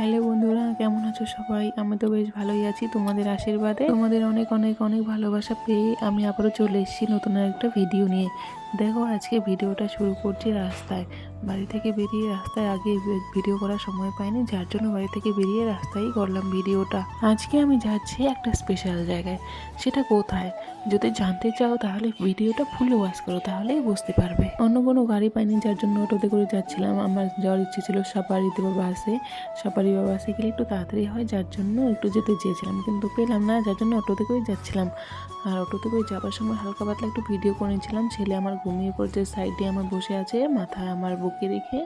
Hello বন্ধুরা, কেমন আছো সবাই? আমি তো বেশ ভালোই আছি। তোমাদের আশীর্বাদে, তোমাদের অনেক অনেক অনেক ভালোবাসা পেয়ে আমি আবারও চলে এসেছি নতুন একটা ভিডিও নিয়ে। দেখো, আজকে ভিডিওটা শুরু করছি রাস্তায়। বাড়ি থেকে বেরিয়ে রাস্তায় আগে ভিডিও করার সময় পাইনি, যার জন্য বাড়ি থেকে বেরিয়ে রাস্তায় করলাম ভিডিওটা। আজকে আমি যাচ্ছি একটা স্পেশাল জায়গায়। সেটা কোথায়? যদি জানতে চাও তাহলে ভিডিওটা ফুল ওয়াচ করো, তাহলেই বুঝতে পারবে। অন্য কোনো গাড়ি পাইনি, যার জন্য অটোতে করে যাচ্ছিলাম। আমার যাওয়ার ইচ্ছে ছিল সাপারিতে বা বাসে। সাপারি বা বাসে গেলে একটু তাড়াতাড়ি হয়, যার জন্য একটু যেতে চেয়েছিলাম, কিন্তু পেলাম না, যার জন্য অটোতে করে যাচ্ছিলাম। আর অটোতে করে যাওয়ার সময় হালকা পাতলা একটু ভিডিও করে নিয়েছিলাম। ছেলে আমার ঘুমিয়ে পড়ছে সাইডে আমার বসে আছে, মাথায় আমার বুকে রেখে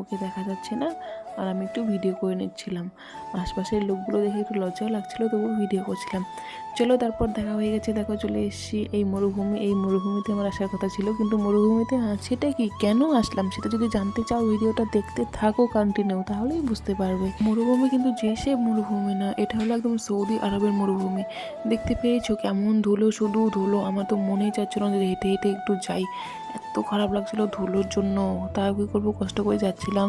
ওকে দেখা যাচ্ছে না। আর আমি একটু ভিডিও করে নিচ্ছিলাম। আশপাশের লোকগুলো দেখে একটু লজ্জাও লাগছিল, তবুও ভিডিও করছিলাম। চলো তারপর দেখা হয়ে গেছে, দেখো চলে এসেছি এই মরুভূমি। এই মরুভূমিতে আমার আসার কথা ছিল, কিন্তু মরুভূমিতে সেটা কি? কেন আসলাম? সেটা যদি জানতে চাও ভিডিওটা দেখতে থাকো কন্টিনিউ তাহলেই বুঝতে পারবে। মরুভূমি কিন্তু যে সে মরুভূমি না, এটা হলো একদম সৌদি আরবের মরুভূমি। দেখতে পেয়েছ কেমন ধুলো, শুধু ধুলো, আমার তো মনেই চাচ্ছিল না যে হেঁটে হেঁটে একটু যাই। এত খারাপ লাগছিল ধুলোর জন্য। তাও কী করব? কষ্ট করে যাচ্ছিলাম।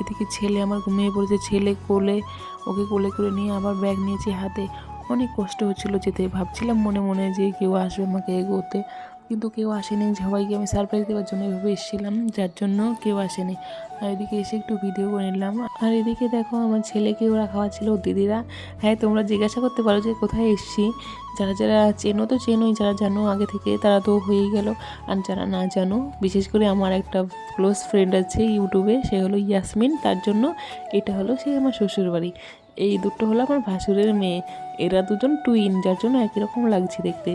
এদিকে ছেলে আমার ঘুমিয়ে পড়েছে। ছেলে কোলে, ওকে কোলে করে নিয়ে আবার ব্যাগ নিয়েছি হাতে। অনেক কষ্ট হচ্ছিল যেতে। ভাবছিলাম মনে মনে যে কেউ আসবে আমাকে এগোতে। কিন্তু কেউ আসেনি। সবাইকে আমি সারপ্রাইজ দেওয়ার জন্য এভাবে এসেছিলাম, যার জন্য কেউ আসেনি। আর এদিকে এসে একটু ভিডিও করে নিলাম। আর এদিকে দেখো আমার ছেলেকে ওরা খাওয়াচ্ছিল, দিদিরা হ্যাঁ তোমরা জিজ্ঞাসা করতে পারো যে কোথায় এসেছি? যারা যারা চেনো তো চেনোই, যারা জানো আগে থেকে তারা তো হয়েই গেল। আর যারা না জানো, বিশেষ করে আমার একটা ক্লোজ ফ্রেন্ড আছে ইউটিউবে, সে হলো ইয়াসমিন। তার জন্য এটা হলো সে আমার শ্বশুর বাড়ি এই দুটো হলো আমার ভাসুরের মেয়ে। এরা দুজন টুইন যার জন্য একই রকম লাগছে দেখতে।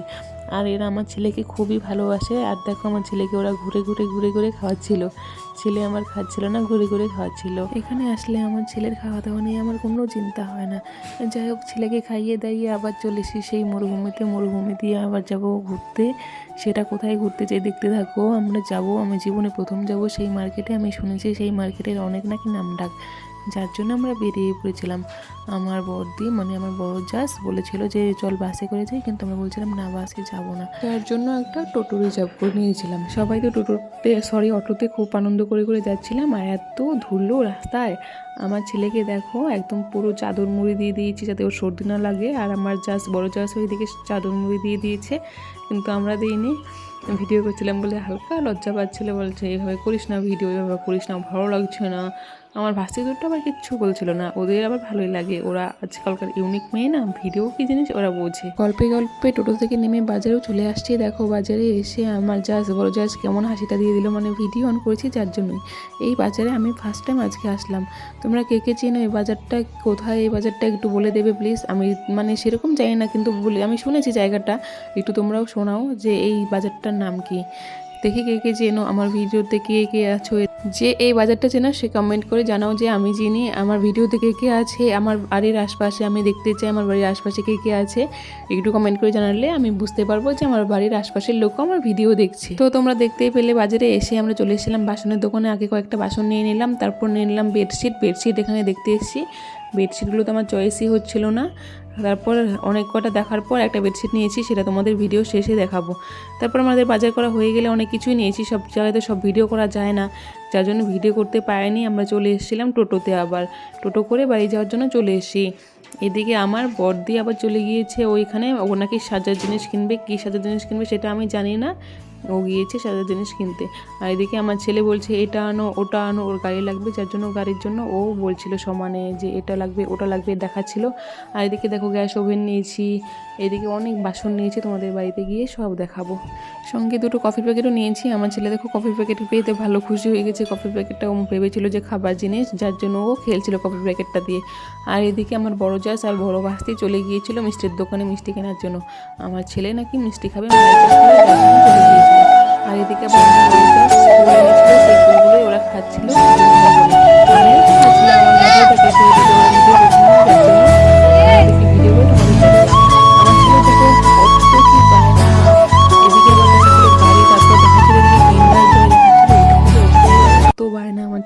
আর এরা আমার ছেলেকে খুবই ভালোবাসে। আর দেখো আমার ছেলেকে ওরা ঘুরে ঘুরে ঘুরে ঘুরে খাওয়াচ্ছিল। ছেলে আমার খাচ্ছিল না, ঘুরে ঘুরে খাওয়াচ্ছিল। এখানে আসলে আমার ছেলের খাওয়া দাওয়া নিয়ে আমার কোনো চিন্তা হয় না। যাই হোক, ছেলেকে খাইয়ে দাইয়ে আবার চলে এসেছি সেই মরুভূমিতে। মরুভূমি দিয়ে আবার যাব ঘুরতে। সেটা কোথায় ঘুরতে চাই দেখতে থাকো। আমরা যাব, আমি জীবনে প্রথম যাব সেই মার্কেটে আমি শুনেছি সেই মার্কেটের অনেক নাকি নাম ডাক যার জন্য আমরা বেরিয়ে পড়েছিলাম। আমার বড়দি মানে আমার বড় জাস বলেছিল যে, চল বাসে করে যাই। কিন্তু আমরা বলছিলাম, না, বাসে যাব না। তার জন্য একটা টোটো রিজার্ভ করে নিয়েছিলাম। সবাই তো টোটোতে, সরি, অটোতে খুব আনন্দ করে করে যাচ্ছিলাম। আর এত ধুলো রাস্তায় আমার ছেলেকে দেখো, একদম পুরো চাদর মুড়ি দিয়ে দিয়েছি যাতে ওর সর্দি না লাগে। আর আমার জাস, বড় জাস ওইদিকে চাদর মুড়ি দিয়ে দিয়েছে, কিন্তু আমরা দিইনি। ভিডিও করছিলাম বলে হালকা লজ্জা পাচ্ছিল, বলছে এইভাবে করিস না, ভিডিও এভাবে করিস না, ভালো লাগছে না। আমার ভাস্তি দুটো আবার কিচ্ছু বলছিল না। ওদের আবার ভালোই লাগে। ওরা আজকালকার ইউনিক মেয়ে না। ভিডিও কি জিনিস ওরা বোঝে। গল্পে গল্পে টোটো থেকে নেমে বাজারেও চলে আসছি। দেখো বাজারে এসে আমার জাজ বড় জাজ কেমন হাসিটা দিয়ে দিল। মানে ভিডিও অন করেছি যার জন্যই। এই বাজারে আমি ফার্স্ট টাইম আজকে আসলাম। তোমরা কে কে চেনো এই বাজারটা? কোথায় এই বাজারটা? একটু বলে দেবে প্লিজ আমি মানে সেরকম জানি না, কিন্তু বলি আমি শুনেছি জায়গাটা। একটু তোমরাও শোনাও যে এই বাজারটার নাম কি। দেখি কে কে চেনো? আমার ভিডিওতে কে কে আছো? যে এই বাজারটা চেনা, সে কমেন্ট করে জানাও যে আমি চিনি, আমার ভিডিওতে কে কে আছে, আমার বাড়ির আশপাশে আমি দেখতে চাই, আমার বাড়ির আশপাশে কে কে আছে। একটু কমেন্ট করে জানালে আমি বুঝতে পারব যে আমার বাড়ির আশপাশের লোকও আমার ভিডিও দেখছে। তো তোমরা দেখতেই পেলে বাজারে এসে আমরা চলে এসেছিলাম বাসনের দোকানে, আগে কয়েকটা বাসন নিয়ে নিলাম, তারপর নিয়ে নিলাম বেডশিট বেডশিট এখানে দেখতে এসেছি। বেডশিটগুলো তো আমার চয়েসই হচ্ছিল না। তারপর অনেক কটা দেখার পর একটা বেডশিট নিয়েছি, সেটা তোমাদের ভিডিও শেষে দেখাবো। তারপর আমাদের বাজার করা হয়ে গেলে অনেক কিছুই নিয়েছি, সব জায়গায় তো সব ভিডিও করা যায় না। যার জন্য ভিডিও করতে পারিনি, আমরা চলে এসেছিলাম টোটোতে আবার। টোটো করে বাড়ি যাওয়ার জন্য চলে এসি এদিকে আমার বর্দি আবার চলে গিয়েছে ওইখানে ওনাকে নাকি সাজার জিনিস কিনবে, কী সাজার জিনিস কিনবে সেটা আমি জানি না। ও গিয়েছে সাদা জিনিস কিনতে। আর এদিকে আমার ছেলে বলছে, এটা আনো, ওটা আনো, ওর গাড়ি লাগবে। যার জন্য গাড়ির জন্য ও বলছিল সমানে যে, এটা লাগবে, ওটা লাগবে, দেখাচ্ছিল। আর এদিকে দেখো গ্যাস ওভেন নিয়েছি। এদিকে অনেক বাসন নিয়েছি, তোমাদের বাড়িতে গিয়ে সব দেখাবো। সঙ্গে দুটো কফি প্যাকেটও নিয়েছি। আমার ছেলে দেখো কফি প্যাকেট পেয়েতে ভালো খুশি হয়ে গেছে। কফি প্যাকেটটা ও ভেবেছিল যে খাবার জিনিস, যার জন্য ও খেলছিল কফি প্যাকেটটা দিয়ে। আর এদিকে আমার বড় জাস আর বড় ভাস্তি চলে গিয়েছিল মিষ্টির দোকানে মিষ্টি কেনার জন্য। আমার ছেলে নাকি মিষ্টি খাবে চলে গিয়েছিল। আর এদিকে আমার বড় এনেছিল সেই ফুলগুলোই ওরা খাচ্ছিল।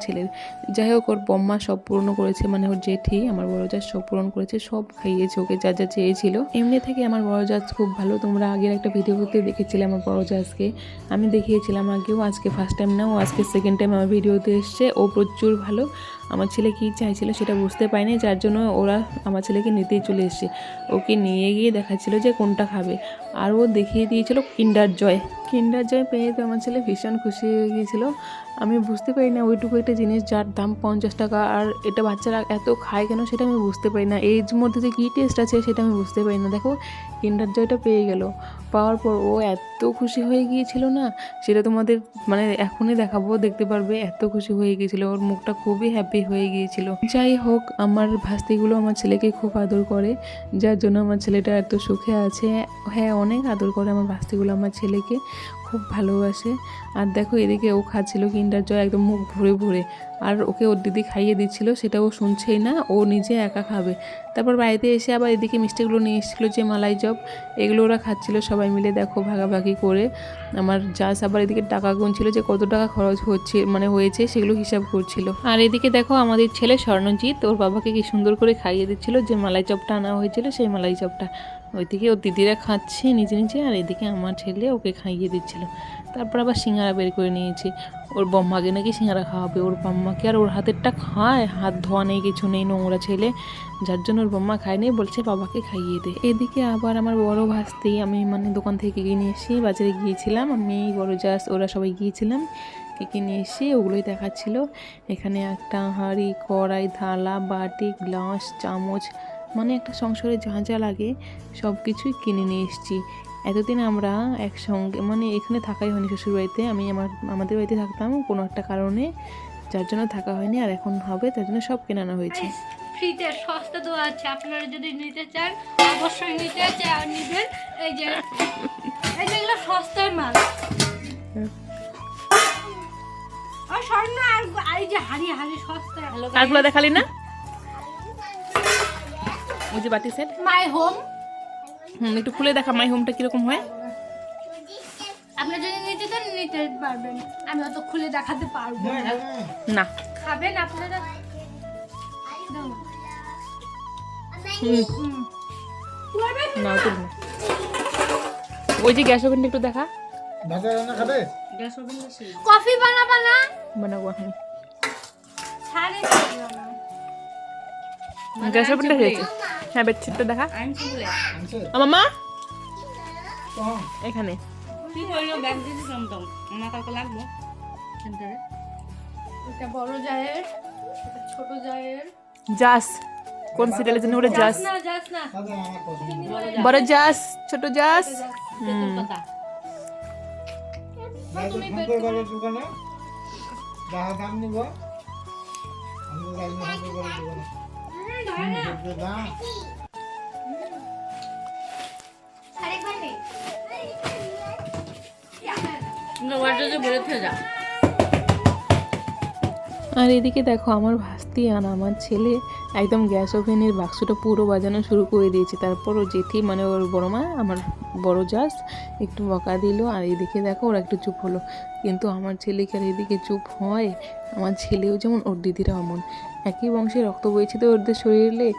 ছেলের যাই হোক, ওর বম্মা সব পূরণ করেছে মানে ওর জেঠি, আমার বড় জাত সব পূরণ করেছে, সব খাইয়েছে, ওকে যা যা চেয়েছিল। এমনি থেকে আমার বড় জাত খুব ভালো। তোমরা আগের একটা ভিডিও করতে দেখেছিলে আমার বড় জাতকে আমি দেখিয়েছিলাম আগেও, আজকে ফার্স্ট টাইম না, ও আজকে সেকেন্ড টাইম আমার ভিডিওতে এসছে। ও প্রচুর ভালো। আমার ছেলে কী চাইছিল সেটা বুঝতে পারিনি, যার জন্য ওরা আমার ছেলেকে নিতেই চলে এসেছে। ওকে নিয়ে গিয়ে দেখাচ্ছিল যে কোনটা খাবে। আর ও দেখিয়ে দিয়েছিল কিন্ডার জয়। কিন্ডার জয় পেয়ে তো আমার ছেলে ভীষণ খুশি হয়ে গিয়েছিল। আমি বুঝতে পারি না ওইটুকু একটা জিনিস যার দাম পঞ্চাশ টাকা আর এটা বাচ্চারা এত খায় কেন সেটা আমি বুঝতে পারি না। এর মধ্যে যে কী টেস্ট আছে সেটা আমি বুঝতে পারি না। দেখো, কিন্ডার জয়টা পেয়ে গেল। পাওয়ার পর ও এত খুশি হয়ে গিয়েছিল না, সেটা তোমাদের মানে এখনই দেখাবো, দেখতে পারবে, এত খুশি হয়ে গিয়েছিল। ওর মুখটা খুবই হ্যাপি হয়ে গিয়েছিল। যাই হোক, আমার ভাস্তিগুলো আমার ছেলেকে খুব আদর করে, যার জন্য আমার ছেলেটা এত সুখে আছে। হ্যাঁ অনেক আদর করে আমার ভাস্তিগুলো আমার ছেলেকে। খুব ভালোবাসে। আর দেখো এদিকে ও খাচ্ছিল কিন্ডার জয় একদম মুখ ভরে ভরে। আর ওকে ওর দিদি খাইয়ে দিচ্ছিল, সেটা ও শুনছেই না, ও নিজে একা খাবে। তারপর বাড়িতে এসে আবার এদিকে মিষ্টিগুলো নিয়ে এসেছিল যে মালাই চপ, এগুলো ওরা খাচ্ছিল সবাই মিলে দেখো ভাগাভাগি করে। আমার জাস আবার এদিকে টাকা গুনছিল যে কত টাকা খরচ হচ্ছে মানে হয়েছে সেগুলো হিসাব করছিল। আর এদিকে দেখো আমাদের ছেলে স্বর্ণজিৎ, ওর বাবাকে কি সুন্দর করে খাইয়ে দিচ্ছিল যে মালাই চপটা আনা হয়েছিল, সেই মালাই চপটা। ওইদিকে ওর দিদিরা খাচ্ছে নিজে নিজে, আর এদিকে আমার ছেলে ওকে খাইয়ে দিচ্ছিল। তারপর আবার সিঙ্গারা বের করে নিয়েছে। ওর বম্মাকে নাকি সিঙ্গারা খাওয়াবে। ওর বম্মাকে আর ওর হাতেরটা খায়। হাত ধোয়া নেই, কিছু নেই, নোংরা ছেলে। যার জন্য ওর বম্মা খায়নি বলছে, বাবাকে খাইয়ে দে। এদিকে আবার আমার বড় ভাসতেই আমি মানে দোকান থেকে কিনে নিয়ে এসে বাজারে গিয়েছিলাম। আমি, বড় জাস, ওরা সবাই গিয়েছিলাম। কি কিনে এসে ওগুলোই দেখাচ্ছিল। এখানে একটা হাঁড়ি, কড়াই, থালা, বাটি, গ্লাস, চামচ মানে একটা সংসারে যা যা লাগে সব কিছুই কিনে নিয়ে এসেছি। এতদিন আমরা একসঙ্গে মানে এখানে থাকাই হয়নি শ্বশুরবাড়িতে আমি আমার আমাদের বাড়িতে থাকতাম কোনো একটা কারণে যার জন্য থাকা হয়নি আর এখন হবে তার জন্য সব কেনানো হয়েছে। ফ্রিতে সস্তা দেওয়া আছে আপনারা যদি নিতে চান অবশ্যই নিতে চান নিবেন এই যে এই যে এগুলো সস্তার মাল। আর স্বর্ণ আর এই যে হাড়ি হাড়ি সস্তা। কারগুলো দেখালি না? ওই যে বাটি সেট মাই হোম হুম একটু খুলে দেখা মাই হোমটা কীরকম হয়? আপনারা যদি নিতে চান নিতে পারবেন। আমি অত খুলে দেখাতে পারব না। না। খাবেন আপনারা? না ওই যে গ্যাস ওভেনটা একটু দেখা। ভাজা রান্না খাবে? কফি বানাবা না? বানাবো ছাড়ে গ্যাস ওভেনটা হয়েছে হ্যাঁ বেডশিটটা দেখা। মামা? তো এখানে এটা বড় জায়ের ছোট জায়ের। জাস। কোন সিরিয়ালের জন্য বলে জাস বড় জাস। ছোট জাস। দোকানে? দাম নিব? আমি আর এদিকে দেখো আমার ভাস্তি আর আমার ছেলে একদম গ্যাস ওভেনের বাক্সটা পুরো বাজানো শুরু করে দিয়েছে। তারপর ও জেঠি মানে ওর বড় মা আমার বড় জাস একটু বকা দিল আর এদিকে দেখো ওরা একটু চুপ হলো। কিন্তু আমার ছেলেকে আর এদিকে চুপ হয় আমার ছেলেও যেমন ওর দিদিরা অমন। একই বংশে রক্ত বইছে তো ওদের শরীরে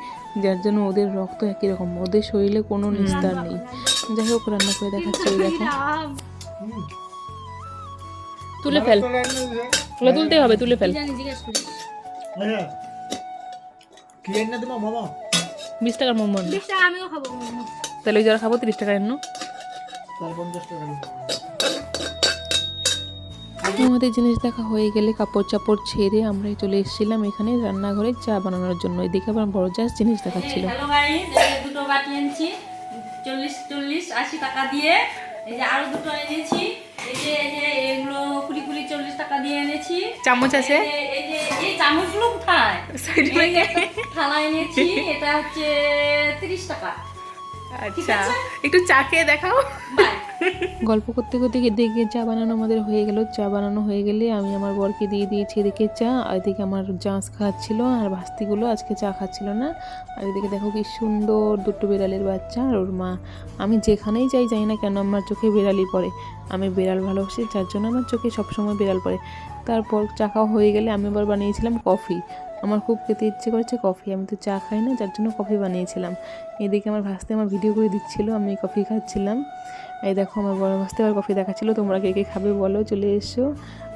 যার জন্য ওদের রক্ত একই রকম। ওদের শরীরে কোনো নিস্তার নেই। যাই হোক রান্না করে দেখাচ্ছে ওই দেখো। তুলে ফেল। তো রান্না দিছে। ওগুলো তুলতেই হবে তুলে ফেল। দেবো মামা বিশ টাকার মোমো আনবে। বিশ টাকা আমিও খাব মোমো। তাহলে ওই যারা খাব তিরিশ টাকা দিবো। আমাদের জিনিস দেখা হয়ে গেলে কাপড় চাপড় ছেড়ে আমরা চলে এসেছিলাম এখানে রান্নাঘরে চা বানানোর জন্য। এদিকে আবার বড় জাস জিনিস দেখাচ্ছিল। দুটো বাটি এনেছি চল্লিশ চল্লিশ আশি টাকা দিয়ে। এই যে আরও দুটো এনেছি এই যে এই যে এগুলো কুড়ি কুড়ি চল্লিশ টাকা দিয়ে এনেছি। চামচ আছে? এই যে- এই চামচগুলো কোথায়? থালা এনেছি এটা হচ্ছে তিরিশ টাকা। আচ্ছা একটু চা খেয়ে দেখাও। গল্প করতে করতে দেখে চা বানানো আমাদের হয়ে গেল। চা বানানো হয়ে গেলে আমি আমার বরকে দিয়ে দিয়েছি এদিকে চা, আর এদিকে আমার জাঁস খাচ্ছিল, আর ভাস্তিগুলো আজকে চা খাচ্ছিল না। আর এদিকে দেখো কি সুন্দর দুটো বিড়ালের বাচ্চা আর ওর মা। আমি যেখানেই যাই যাই না কেন আমার চোখে বিড়ালই পড়ে। আমি বিড়াল ভালোবাসি, যার জন্য আমার চোখে সবসময় বিড়াল পড়ে। তারপর চা খাওয়া হয়ে গেলে আমি আবার বানিয়েছিলাম কফি। আমার খুব খেতে ইচ্ছে করেছে কফি। আমি তো চা খাই না, যার জন্য কফি বানিয়েছিলাম। এদিকে আমার ভাসতে আমার ভিডিও করে দিচ্ছিল, আমি কফি খাচ্ছিলাম। এই দেখো আমার বড় ভাসতে আর কফি দেখাচ্ছিল, তোমরা কে কে খাবে বলো, চলে এসো।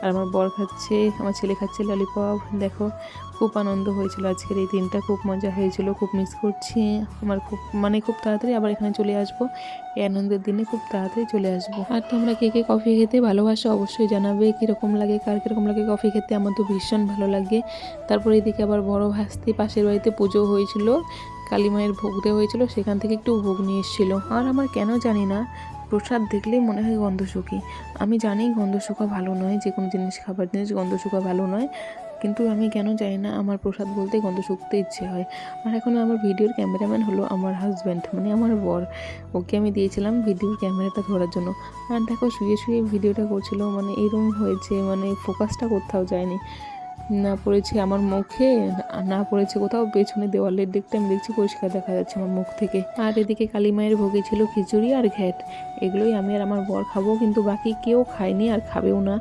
আর আমার বর খাচ্ছে, আমার ছেলে খাচ্ছে ললিপপ দেখো খুব আনন্দ হয়েছিল আজকের এই দিনটা, খুব মজা হয়েছিল, খুব মিস করছি। আমার খুব মানে খুব তাড়াতাড়ি আবার এখানে চলে আসব, এই আনন্দের দিনে খুব তাড়াতাড়ি চলে আসব। আর তোমরা কে কে কফি খেতে ভালোবাসো অবশ্যই জানাবে, কীরকম লাগে, কার কীরকম লাগে কফি খেতে, আমার তো ভীষণ ভালো লাগে। তারপর এদিকে আবার বড় ভাস্তি পাশের বাড়িতে পুজো হয়েছিল কালী মায়ের ভোগ দেওয়া হয়েছিল, সেখান থেকে একটু ভোগ নিয়ে এসেছিল। আর আমার কেন জানি না প্রসাদ দেখলেই মনে হয় গন্ধ শুকি। আমি জানি গন্ধ শুকা ভালো নয়, যে কোনো জিনিস খাবার জিনিস গন্ধ শুকা ভালো নয়, কিন্তু আমি কেন জানি না আমার প্রসাদ বলতে গন্ধ শুকতে ইচ্ছে হয়। আর এখন আমার ভিডিওর ক্যামেরাম্যান হলো আমার হাজব্যান্ড মানে আমার বর। ওকে আমি দিয়েছিলাম ভিডিওর ক্যামেরাটা ধরার জন্য। আর দেখো শুয়ে শুয়ে ভিডিওটা করছিল মানে এরকম হয়েছে মানে ফোকাসটা কোথাও যায়নি। না পড়েছে আমার মুখে না পড়েছে কোথাও, পেছনে দেওয়ালের দিকটা আমি দেখছি, পরিষ্কার দেখা যাচ্ছে আমার মুখ থেকে। আর এদিকে কালী মায়ের ভোগে ছিল খিচুড়ি আর ঘ্যাট। এগুলোই আমি আর আমার বর খাব, কিন্তু বাকি কেউ খায়নি আর খাবেও না।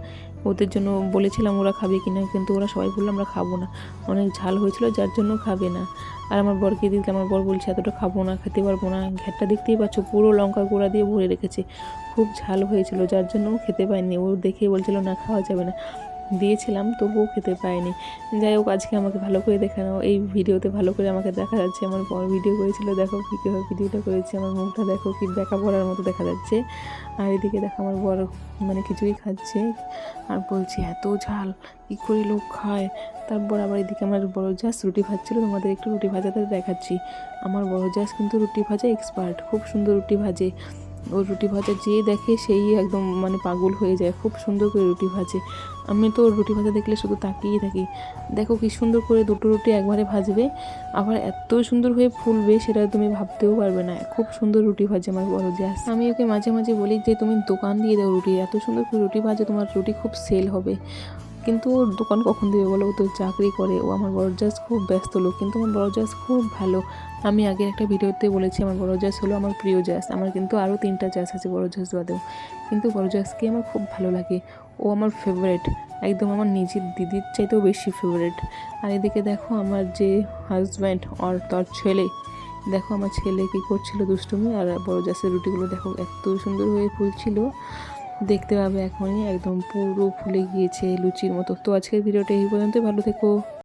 ওদের জন্য বলেছিলাম ওরা খাবে কিনা কিন্তু ওরা সবাই বলল আমরা খাব না। অনেক ঝাল হয়েছিল, যার জন্য খাবে না। আর আমার বরকে দিতে, আমার বর বলছে, এতটা খাব না, খেতে পারব না। ঘ্যাটটা দেখতেই পাচ্ছ, পুরো লঙ্কা গুঁড়া দিয়ে ভরে রেখেছে। খুব ঝাল হয়েছিল, যার জন্য খেতে পায়নি ও দেখেই বলছিল, না, খাওয়া যাবে না। দিয়েছিলাম, তবুও খেতে পায়নি যাই হোক, আজকে আমাকে ভালো করে দেখানো এই ভিডিওতে ভালো করে আমাকে দেখা যাচ্ছে। আমার বড় ভিডিও করেছিল, দেখো কী ভিডিওটা করেছে। আমার মুখটা দেখো কি দেখা পড়ার মতো দেখা যাচ্ছে। আর এদিকে দেখো আমার বড় মানে খিচুড়ি খাচ্ছে। আর বলছে, এত ঝাল, কী করে লোক খায়? তারপর আবার এদিকে আমার বড় জাস রুটি ভাজছিল, তোমাদের একটু রুটি ভাজাতে দেখাচ্ছি। আমার বড় জাস কিন্তু রুটি ভাজা এক্সপার্ট খুব সুন্দর রুটি ভাজে। ও রুটি ভাজা যে দেখে সেই একদম মানে পাগল হয়ে যায়, খুব সুন্দর করে রুটি ভাজে। আমি তো ওর রুটি ভাজা দেখলে শুধু তাকিয়েই থাকি। দেখো কি সুন্দর করে দুটো রুটি একবারে ভাজবে, আবার এত সুন্দর হয়ে ফুলবে সেটা তুমি ভাবতেও পারবে না। খুব সুন্দর রুটি ভাজে আমার বড় জাস আমি ওকে মাঝে মাঝে বলি যে, তুমি দোকান দিয়ে দাও রুটি, এত সুন্দর করে রুটি ভাজে, তোমার রুটি খুব সেল হবে। কিন্তু ওর দোকান কখন দেবে বলো? ও তো চাকরি করে। ও আমার বড় জাস খুব ব্যস্ত লোক, কিন্তু আমার বড় জাস খুব ভালো। আমি আগের একটা ভিডিওতে বলেছি, আমার বড় জাস হলো আমার প্রিয় জাস আমার কিন্তু আরও তিনটা জাস আছে বড় জাস বাদেও। কিন্তু বড় জাসকে আমার খুব ভালো লাগে। ও আমার ফেভারেট একদম আমার নিজের দিদির চাইতেও বেশি ফেভারেট আর এদিকে দেখো আমার যে হাজব্যান্ড আর তার ছেলে। দেখো আমার ছেলে কী করছিল দুষ্টুমি? আর বড় জাসের রুটিগুলো দেখো, এত সুন্দর হয়ে ফুলছিল। দেখতে পাবে এখনই, একদম পুরো ফুলে গিয়েছে লুচির মতো। তো আজকের ভিডিওটা এই পর্যন্তই, ভালো থেকো।